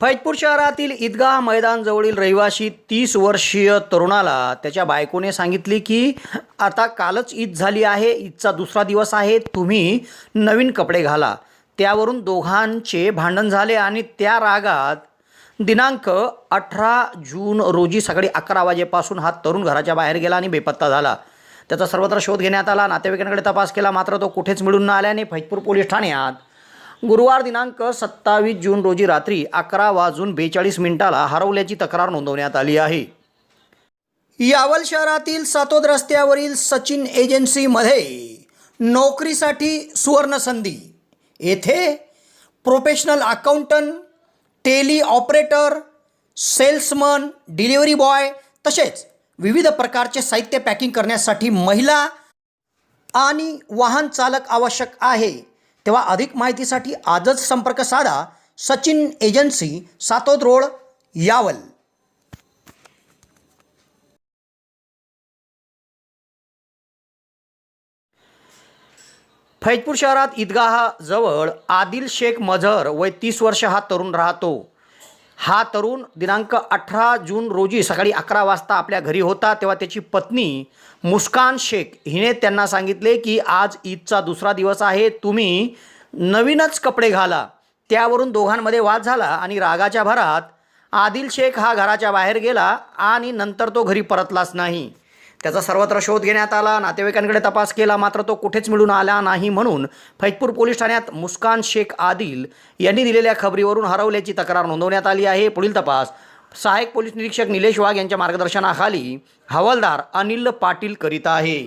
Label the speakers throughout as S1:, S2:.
S1: फैजपूर शहरातील ईदगाह मैदानजवळील रहिवाशी रहिवासी तीस वर्षीय तरुणाला त्याच्या बायकोने सांगितले की आता कालच ईद झाली आहे ईदचा दुसरा दिवस आहे तुम्ही नवीन कपडे घाला. त्यावरून दोघांचे भांडण झाले आणि त्या रागात दिनांक अठरा जून रोजी सकाळी अकरा वाजेपासून हा तरुण घराच्या बाहेर गेला आणि बेपत्ता झाला. त्याचा सर्वत्र शोध घेण्यात आला नातेवाईकांकडे तपास केला मात्र तो कुठेच मिळून न आल्याने फैजपूर पोलीस ठाण्यात गुरुवार दिनांक सत्तावीस जून रोजी रात्री अकरा वाजून बेचाळीस मिनिटाला हरवल्याची तक्रार नोंदवण्यात आली आहे. यावल शहरातील सातोद रस्त्यावरील सचिन एजन्सीमध्ये नोकरीसाठी सुवर्णसंधी. येथे professional accountant tally operator salesman delivery boy तसेच विविध प्रकारचे साहित्य पॅकिंग करण्यासाठी महिला आणि वाहन चालक आवश्यक आहे. तेव्हा अधिक माहितीसाठी आजच संपर्क साधा सचिन एजन्सी सातोद रोड यावल. फैजपूर शहरात ईदगाहाजवळ आदिल शेख मझर वय तीस वर्ष हा तरुण राहतो. हा तरुण दिनांक अठरा जून रोजी सकाळी अकरा वाजता आपल्या घरी होता तेव्हा त्याची पत्नी मुस्कान शेख. हिने त्यांना सांगितले की आज ईदचा दुसरा दिवस आहे तुम्ही नवीनच कपडे घाला. त्यावरून दोघांमध्ये वाद झाला आणि रागाच्या भरात आदिल शेख हा घराच्या बाहेर गेला आणि नंतर तो घरी परतलाच नाही. त्याचा सर्वत्र शोध घेण्यात आला नातेवाईकांकडे तपास केला मात्र तो कुठेच मिळून आला नाही म्हणून फैजपूर पोलीस ठाण्यात मुस्कान शेख आदिल यांनी दिलेल्या खबरीवरून हरवल्याची तक्रार नोंदवण्यात आली आहे. पुढील तपास सहाय्यक पोलीस निरीक्षक निलेश वाघ यांच्या मार्गदर्शनाखाली हवालदार अनिल पाटील करीत आहे.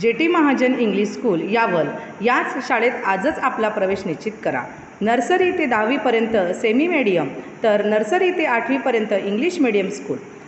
S2: J T Mahajan English school Yawal याच शाळेत आजच आपला प्रवेश निश्चित करा. नर्सरी ते दहावीपर्यंत सेमी मीडियम तर नर्सरी ते आठवीपर्यंत इंग्लिश मीडियम स्कूल